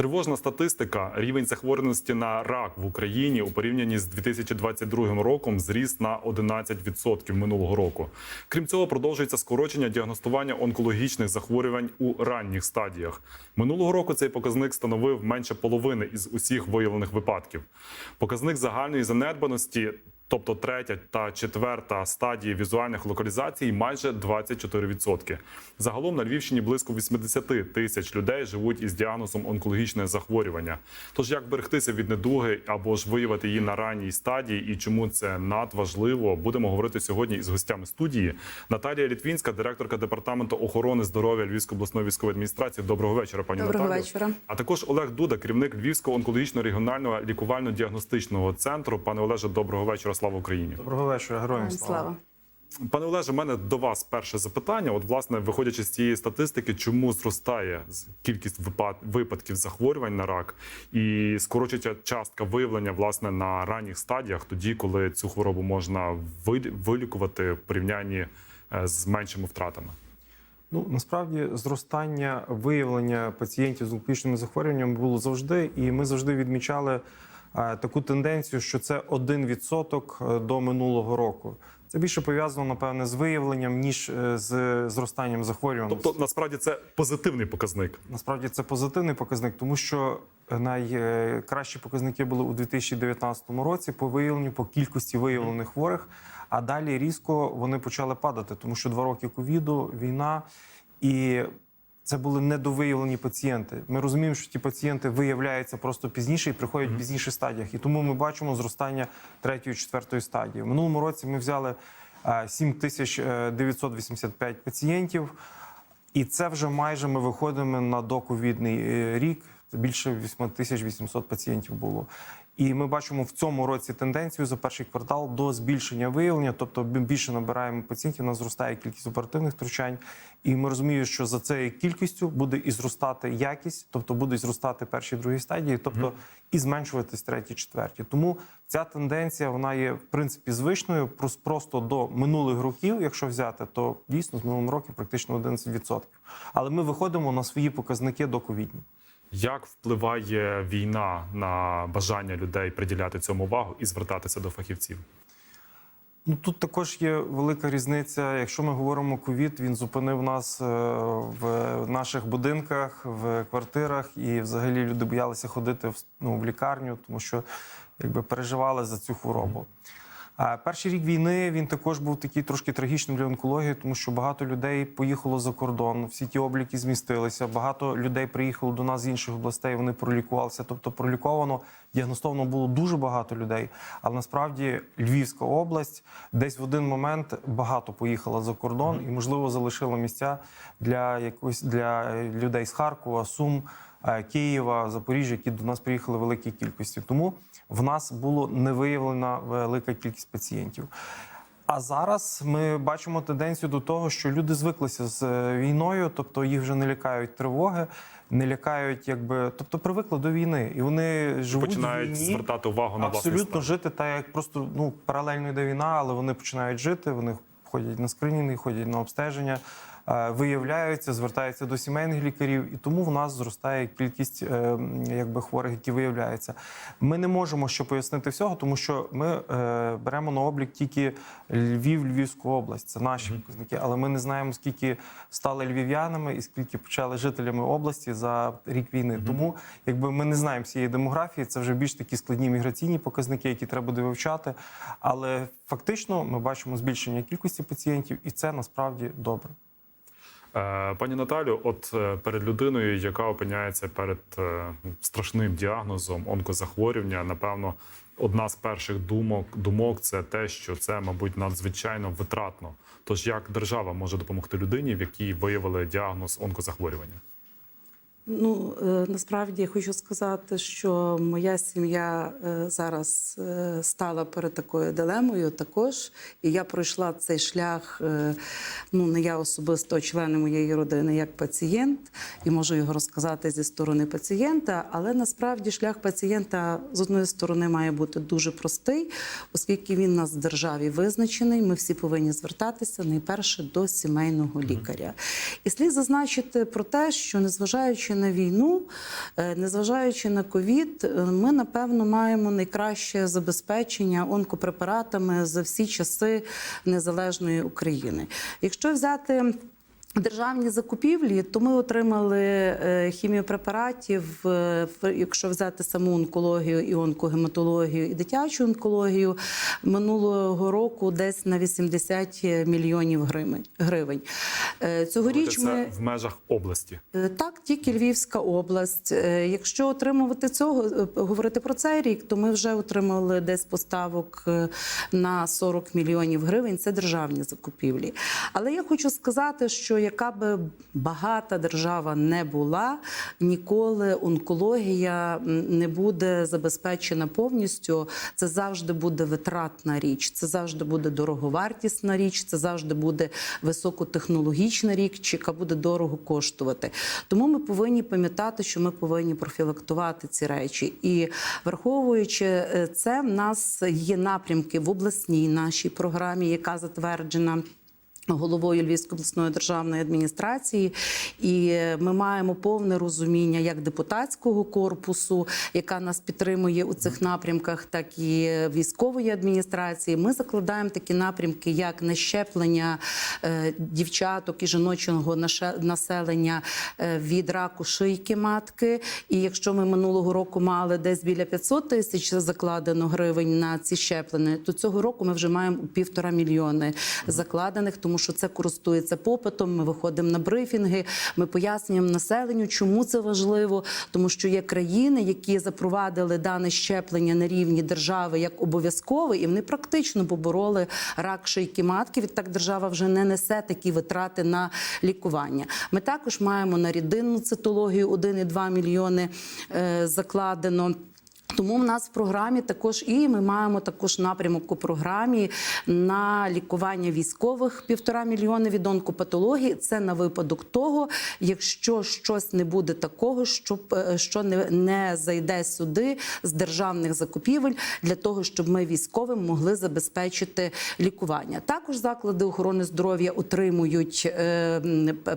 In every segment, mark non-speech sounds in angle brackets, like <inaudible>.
Тривожна статистика. Рівень захворюваності на рак в Україні у порівнянні з 2022 роком зріс на 11% минулого року. Крім цього, продовжується скорочення діагностування онкологічних захворювань у ранніх стадіях. Минулого року цей показник становив менше половини із усіх виявлених випадків. Показник загальної занедбаності. Тобто третя та четверта стадії візуальних локалізацій майже 24%. Загалом на Львівщині близько 80 тисяч людей живуть із діагнозом онкологічне захворювання. Тож як берегтися від недуги або ж виявити її на ранній стадії і чому це надважливо, будемо говорити сьогодні із гостями студії. Наталія Літвінська, директорка департаменту охорони здоров'я Львівської обласної військової адміністрації. Доброго вечора, пані Доброго Наталію. вечора. А також Олег Дуда, керівник Львівського онкологічного регіонального лікувально-діагностичного центру. Пане Олеже, доброго вечора. Слава Україні. Доброго вечора, героям слава. Слава. Пане Олеже, у мене до вас перше запитання. От, власне, виходячи з цієї статистики, чому зростає кількість випад- випадків захворювань на рак і скорочується частка виявлення власне на ранніх стадіях, тоді коли цю хворобу можна вилі- вилікувати в порівнянні е, з меншими втратами. Ну насправді зростання виявлення пацієнтів з онкологічними захворюваннями було завжди, і ми завжди відмічали таку тенденцію, що це 1% до минулого року. Це більше пов'язано напевне з виявленням ніж е, з зростанням захворюваності. Тобто, насправді це позитивний показник. Насправді це позитивний показник, тому що найкращі показники були у 2019 році по виявленню, по кількості виявлених хворих. А далі різко вони почали падати, тому що два роки ковіду, війна і. Це були недовиявлені пацієнти. Ми розуміємо, що ті пацієнти виявляються просто пізніше і приходять в пізніших стадіях. І тому ми бачимо зростання третьої, четвертої стадії. В минулому році ми взяли е, 7985 пацієнтів. І це вже майже ми виходимо на доковідний е, рік. Більше 8800 пацієнтів було. І ми бачимо в цьому році тенденцію за перший квартал до збільшення виявлення, тобто ми більше набираємо пацієнтів, у нас зростає кількість оперативних втручань. І ми розуміємо, що за цією кількістю буде і зростати якість, тобто будуть зростати перші другі стадії, тобто і зменшуватись треті, четверті. Тому ця тенденція вона є в принципі звичною. Просто до минулих років, якщо взяти, то дійсно з минулого року практично 11%. Але ми виходимо на свої показники до ковідні. Як впливає війна на бажання людей приділяти цьому увагу і звертатися до фахівців? Ну тут також є велика різниця. Якщо ми говоримо ковід, він зупинив нас е, в наших будинках, в квартирах, і взагалі люди боялися ходити в, ну, в лікарню, тому що якби переживали за цю хворобу. Перший рік війни він також був такий трошки трагічним для онкології, тому що багато людей поїхало за кордон, всі ті обліки змістилися. Багато людей приїхало до нас з інших областей. Вони пролікувалися. Тобто проліковано, діагностовано було дуже багато людей. Але насправді Львівська область десь в один момент багато поїхала за кордон і, можливо, залишила місця для якось для людей з Харкова, Сум. Е, Києва, Запоріжжя, які до нас приїхали в великій кількості. Тому в нас було не виявлена велика кількість пацієнтів. А зараз ми бачимо тенденцію до того, що люди звиклися з е, війною, тобто їх вже не лякають тривоги, не лякають, якби тобто привикли до війни, і вони живуть Починають в війні, звертати увагу на абсолютно жити так, як просто ну паралельно йде війна, але вони починають жити. Вони ходять на скринінги, ходять на обстеження, виявляються, звертаються до сімейних лікарів, і тому в нас зростає кількість е, якби хворих, які виявляються. Ми не можемо ще пояснити всього, тому що ми е, беремо на облік тільки Львів, Львівську область. Це наші показники, але ми не знаємо, скільки стали львів'янами і скільки почали жителями області за рік війни. Тому якби ми не знаємо всієї демографії, це вже більш такі складні міграційні показники, які треба буде вивчати. Але фактично ми бачимо збільшення кількості пацієнтів, і це насправді добре. Е, Пані Наталю, от е, перед людиною, яка опиняється перед е, страшним діагнозом онкозахворювання, напевно, одна з перших думок думок це те, що це, мабуть, надзвичайно витратно. Тож як держава може допомогти людині, в якій виявили діагноз онкозахворювання? Ну е, насправді я хочу сказати, що моя сім'я е, зараз е, стала перед такою дилемою також. І я пройшла цей шлях. Ну не я особисто, а члени моєї родини як пацієнт, і можу його розказати зі сторони пацієнта. Але насправді шлях пацієнта з одної сторони має бути дуже простий, оскільки він у нас в державі визначений. Ми всі повинні звертатися найперше до сімейного лікаря. І слід зазначити про те, що незважаючи на війну, е, незважаючи на ковід, е, ми напевно маємо найкраще забезпечення онкопрепаратами за всі часи незалежної України. Якщо взяти Державні закупівлі, то ми отримали е, хіміопрепаратів, е, якщо взяти саму онкологію і онкогематологію, і дитячу онкологію минулого року десь на 80 мільйонів гривень. Е, Цьогоріч Це ми в межах області. Так, тільки Львівська область. Якщо отримувати цього, говорити про цей рік, то ми вже отримали десь поставок на 40 мільйонів гривень. Це державні закупівлі. Але я хочу сказати, що яка би багата держава не була, ніколи онкологія не буде забезпечена повністю. Це завжди буде витратна річ, це завжди буде дороговартісна річ, це завжди буде високотехнологічна річ, яка буде дорого коштувати. Тому ми повинні пам'ятати, що ми повинні профілактувати ці речі. І враховуючи е, це, в нас є напрямки в обласній нашій програмі, яка затверджена. Головою Львівської обласної державної адміністрації, і ми маємо повне розуміння як депутатського корпусу, яка нас підтримує у цих напрямках, так і військової адміністрації. Ми закладаємо такі напрямки, як нещеплення е, дівчаток і жіночого населення е, від раку шийки матки. І якщо ми минулого року мали десь біля 500 тисяч закладено гривень на ці щеплення, то цього року ми вже маємо півтора мільйони закладених, тому що це користується попитом. Ми виходимо на брифінги, ми пояснюємо населенню, чому це важливо, тому що є країни, які запровадили дане щеплення на рівні держави як обов'язкове, і вони практично побороли рак шийки матки. Відтак держава вже не несе такі витрати на лікування. Ми також маємо на рідинну цитологію 1,2 мільйони е, закладено. Тому в нас в програмі також і ми маємо також напрямок у програмі на лікування військових півтора мільйони від онкопатології. Це на випадок того, якщо щось не буде такого, щоб е, що не, не зайде сюди з державних закупівель для того, щоб ми військовим могли забезпечити лікування. Також заклади охорони здоров'я отримують е,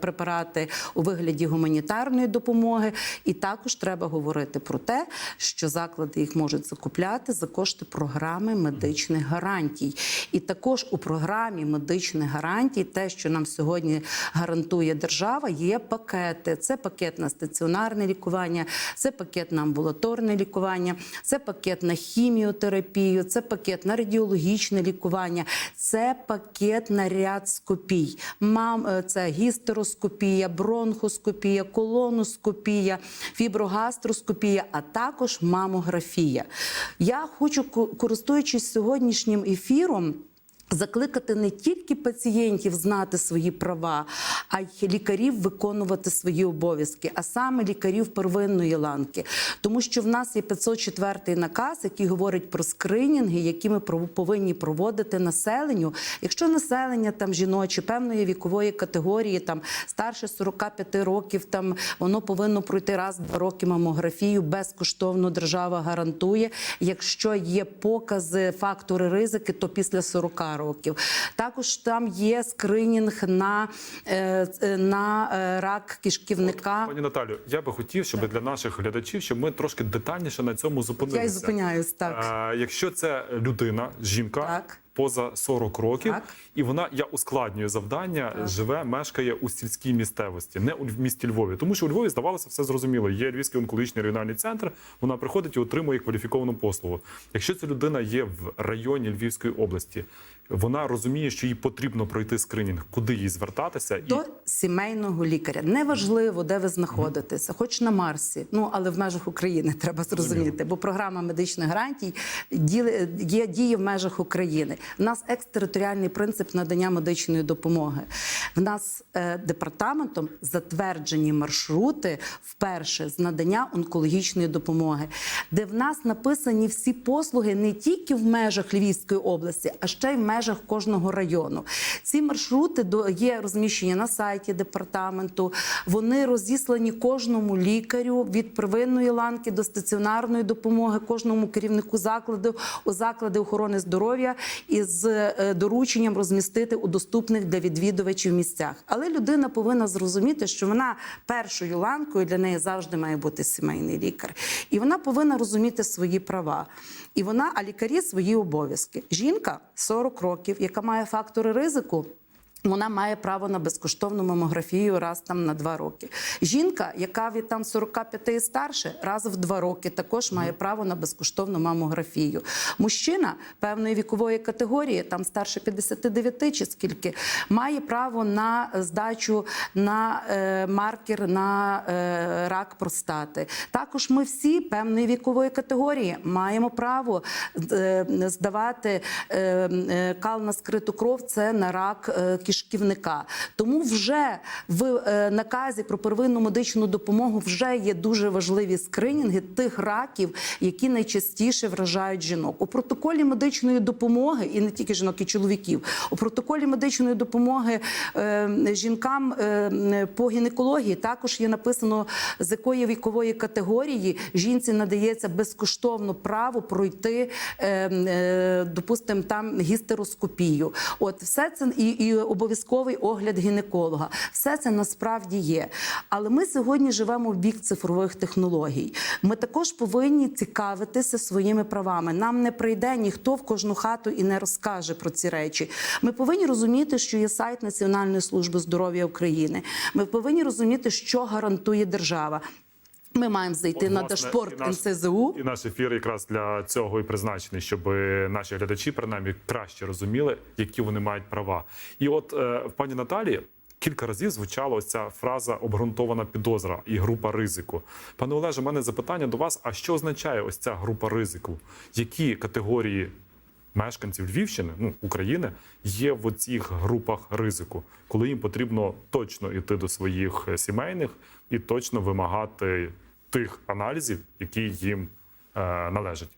препарати у вигляді гуманітарної допомоги, і також треба говорити про те, що заклади їх можуть закупляти за кошти програми медичних гарантій. І також у програмі медичних гарантій, те, що нам сьогодні гарантує держава, є пакети. Це пакет на стаціонарне лікування, це пакет на амбулаторне лікування, це пакет на хіміотерапію, це пакет на радіологічне лікування, це пакет на ряд скопій. Мам, е, це гістероскопія, бронхоскопія, колоноскопія, фіброгастроскопія, а також мамографія. Я хочу, користуючись сьогоднішнім ефіром. Закликати не тільки пацієнтів знати свої права, а й лікарів виконувати свої обов'язки, а саме лікарів первинної ланки. Тому що в нас є 504 наказ, який говорить про скринінги, які ми повинні проводити населенню. Якщо населення там жіноче певної вікової категорії, там старше 45 років, там воно повинно пройти раз-два роки мамографію. Безкоштовно держава гарантує. Якщо є покази, фактори ризики, то після 40 років. Також там є скринінг на, е, е, на е, рак кишківника. Пані Наталю, я би хотів, щоб для наших глядачів, щоб ми трошки детальніше на цьому зупинилися. Я й зупиняюсь так. А, якщо це людина, жінка Так. Поза 40 років, Так. і вона я ускладнюю завдання, живе, мешкає у сільській місцевості, не у місті Львові. Тому що у Львові здавалося все зрозуміло. Є Львівський онкологічний регіональний центр. Вона приходить і отримує кваліфіковану послугу. Якщо ця людина є в районі Львівської області, вона розуміє, що їй потрібно пройти скринінг, куди їй звертатися, і До сімейного лікаря неважливо, де ви знаходитеся, хоч на Марсі, ну але в межах України <laughs> треба зрозуміти, бо програма медичних гарантій є діє в межах України. В нас екстериторіальний принцип надання медичної допомоги. В нас е, департаментом затверджені маршрути вперше з надання онкологічної допомоги, де в нас написані всі послуги не тільки в межах Львівської області, а ще й в межах кожного району. Ці маршрути до є розміщені на сайті департаменту. Вони розіслані кожному лікарю від первинної ланки до стаціонарної допомоги, кожному керівнику закладу у заклади охорони здоров'я. Із е, дорученням розмістити у доступних для відвідувачів місцях. Але людина повинна зрозуміти, що вона першою ланкою для неї завжди має бути сімейний лікар, і вона повинна розуміти свої права. І вона, а лікарі свої обов'язки. Жінка 40 років, яка має фактори ризику. Вона має право на безкоштовну мамографію раз там на два роки. Жінка, яка від там 45 і старше, раз в два роки також має право на безкоштовну мамографію. Мужчина певної вікової категорії, там старше 59 чи скільки, має право на здачу на е, маркер на е, рак простати. Також ми всі певної вікової категорії маємо право е, здавати е, е, кал на скриту кров. Це на рак е, кишківника. Тому вже в е, наказі про первинну медичну допомогу вже є дуже важливі скринінги тих раків, які найчастіше вражають жінок. У протоколі медичної допомоги, і не тільки жінок, і чоловіків, у протоколі медичної допомоги е, жінкам е, по гінекології також є написано, з якої вікової категорії жінці надається безкоштовно право пройти, допустимо, там гістероскопію. От все це і, і обов'язковий огляд гінеколога. Все це насправді є. Але ми сьогодні живемо в вік цифрових технологій. Ми також повинні цікавитися своїми правами. Нам не прийде ніхто в кожну хату і не розкаже про ці речі. Ми повинні розуміти, що є сайт Національної служби здоров'я України. Ми повинні розуміти, що гарантує держава. Ми маємо зайти От, на власне, дашборд і наш- НСЗУ. І наш ефір якраз для цього і призначений, щоб наші глядачі принаймні краще розуміли, які вони мають права. І от е, в пані Наталі. Кілька разів звучала ось ця фраза обґрунтована підозра і група ризику. Пане Олеже, у мене запитання до вас: а що означає ось ця група ризику? Які категорії мешканців Львівщини, ну України, є в цих групах ризику, коли їм потрібно точно йти до своїх е, сімейних і точно вимагати тих аналізів, які їм е, належать?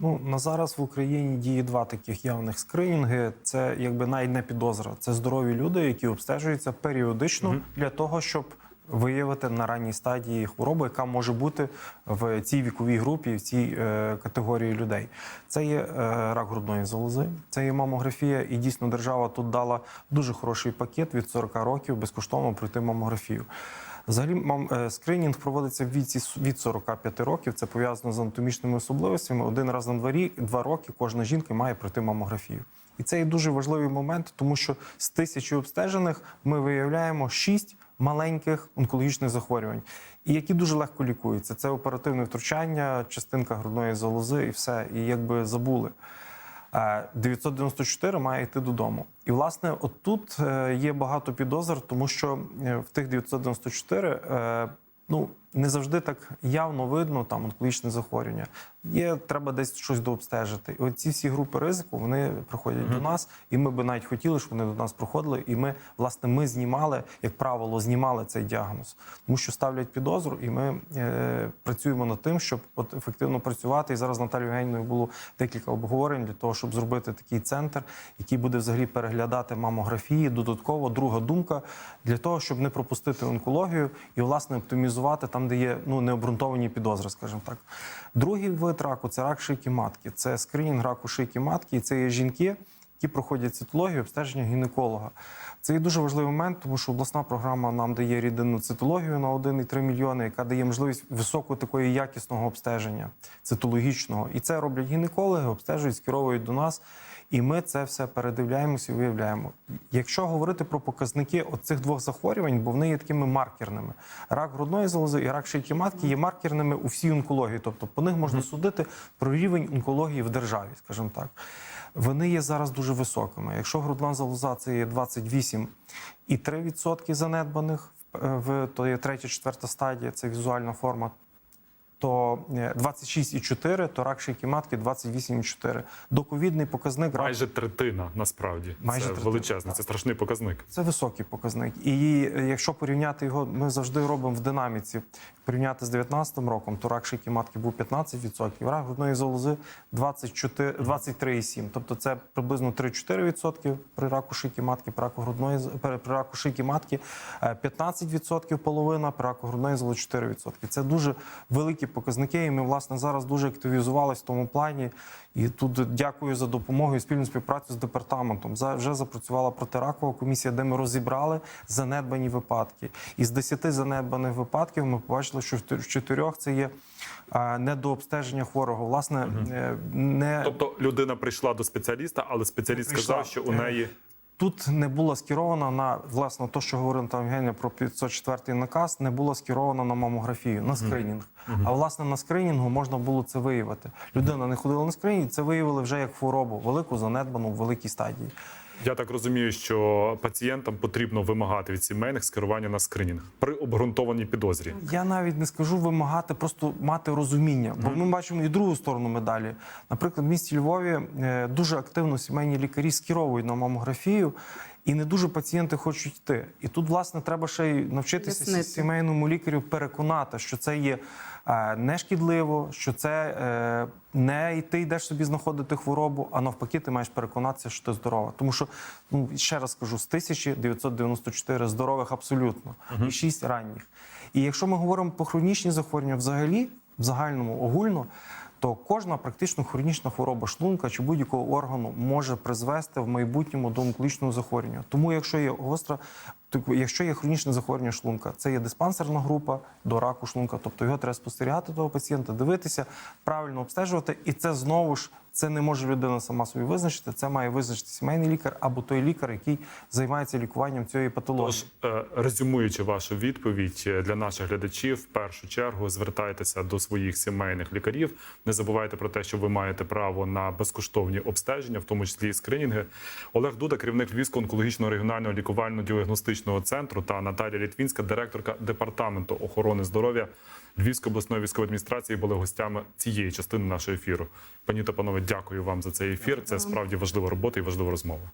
Ну на зараз в Україні діє два таких явних скринінги. Це якби навіть не підозра. Це здорові люди, які обстежуються періодично для того, щоб виявити на ранній стадії хворобу, яка може бути в цій віковій групі, в цій е, категорії людей. Це є е, рак грудної залози, це є мамографія, і дійсно держава тут дала дуже хороший пакет від 40 років безкоштовно пройти мамографію. Взагалі, е, скринінг проводиться в віці від 45 років. Це пов'язано з анатомічними особливостями. Один раз на два, рі- два роки кожна жінка має пройти мамографію. І це є дуже важливий момент, тому що з тисячі обстежених ми виявляємо шість маленьких онкологічних захворювань, і які дуже легко лікуються. Це оперативне втручання, частинка грудної залози і все. І якби забули. Е, 994 має йти додому. І власне, отут е, є багато підозр, тому що е, в тих 994 е, ну не завжди так явно видно там онкологічне захворювання. Є треба десь щось дообстежити. І оці всі групи ризику вони приходять до нас, і ми би навіть хотіли, щоб вони до нас проходили. І ми, власне, ми знімали, як правило, знімали цей діагноз, тому що ставлять підозру, і ми е, працюємо над тим, щоб от ефективно працювати. І зараз з Наталією Євгенівною було декілька обговорень для того, щоб зробити такий центр, який буде взагалі переглядати мамографії. Додатково друга думка для того, щоб не пропустити онкологію і власне оптимізувати там, де є ну необґрунтовані підозри, скажімо так. Другий вид раку це рак шийки матки. Це скринінг раку шийки матки, і це є жінки. Які проходять цитологію, обстеження гінеколога. Це є дуже важливий момент, тому що обласна програма нам дає рідинну цитологію на 1,3 мільйони, яка дає можливість високого такої якісного обстеження цитологічного. І це роблять гінекологи, обстежують, скеровують до нас. І ми це все передивляємося і виявляємо. Якщо говорити про показники оцих двох захворювань, бо вони є такими маркерними. Рак грудної залози і рак шийки матки є маркерними у всій онкології. Тобто по них можна судити про рівень онкології в державі, скажімо так. Вони є зараз дуже високими. Якщо грудна залоза це є 28,3% занедбаних, е, в то є третя, четверта стадія, це візуальна форма то е, 26,4, то рак шийки матки 28,4. Доковідний показник раку Майже третина насправді Майже це третина, величезний, це страшний показник. це високий показник. І е, якщо порівняти його, ми завжди робимо в динаміці. Порівняти з 19 роком, то рак шийки матки був 15%, рак грудної залози 24, 23,7%. Тобто це приблизно 3-4% при раку шийки матки, при раку грудної при, раку шийки матки е, 15% половина, при раку грудної залози 4%. Це дуже великі показники. І ми власне зараз дуже активізувалися в тому плані. І тут дякую за допомогу і спільну співпрацю з департаментом. За вже запрацювала протиракова комісія, де ми розібрали занедбані випадки. Із 10 занедбаних випадків ми побачили, що в чотирьох це є недообстеження хворого. Власне, е, не Тобто людина прийшла до спеціаліста, але спеціаліст Прийшла. сказав, що у неї Тут не було скеровано на власне то, що говорив там Євгенія про 504 наказ, не було скеровано на мамографію, на скринінг. А власне на скринінгу можна було це виявити. Людина не ходила на скринінг, це виявили вже як хворобу, велику занедбану в великій стадії. Я так розумію, що пацієнтам потрібно вимагати від сімейних скерування на скринінг при обґрунтованій підозрі. Я навіть не скажу вимагати, просто мати розуміння. Бо ми бачимо і другу сторону медалі. Наприклад, в місті Львові е, дуже активно сімейні лікарі скеровують на мамографію. І не дуже пацієнти хочуть йти. І тут, власне, треба ще й навчитися Пояснити. сімейному лікарю переконати, що це є е, нешкідливо, що це е, не і ти йдеш собі знаходити хворобу, а навпаки, ти маєш переконатися, що ти здорова. Тому що, ну ще раз кажу, з 1994 здорових абсолютно і 6 ранніх. І якщо ми говоримо про хронічні захворювання взагалі, в загальному огульно, то кожна практично хронічна хвороба шлунка чи будь-якого органу може призвести в майбутньому до онкологічного захворювання. Тому, якщо є гостра, якщо є хронічне захворювання шлунка, це є диспансерна група до раку шлунка, тобто його треба спостерігати того пацієнта, дивитися, правильно обстежувати, і це знову ж. Це не може людина сама собі визначити. Це має визначити сімейний лікар або той лікар, який займається лікуванням цієї патології. Тож, е, резюмуючи вашу відповідь е, для наших глядачів, в першу чергу звертайтеся до своїх сімейних лікарів. Не забувайте про те, що ви маєте право на безкоштовні обстеження, в тому числі і скринінги. Олег Дуда, керівник Львівського онкологічного регіонального лікувально-діагностичного центру, та Наталія Літвінська, директорка департаменту охорони здоров'я Львівської обласної військової адміністрації були гостями цієї частини нашого ефіру. Пані та панове, дякую вам за цей ефір. Це справді важлива робота і важлива розмова.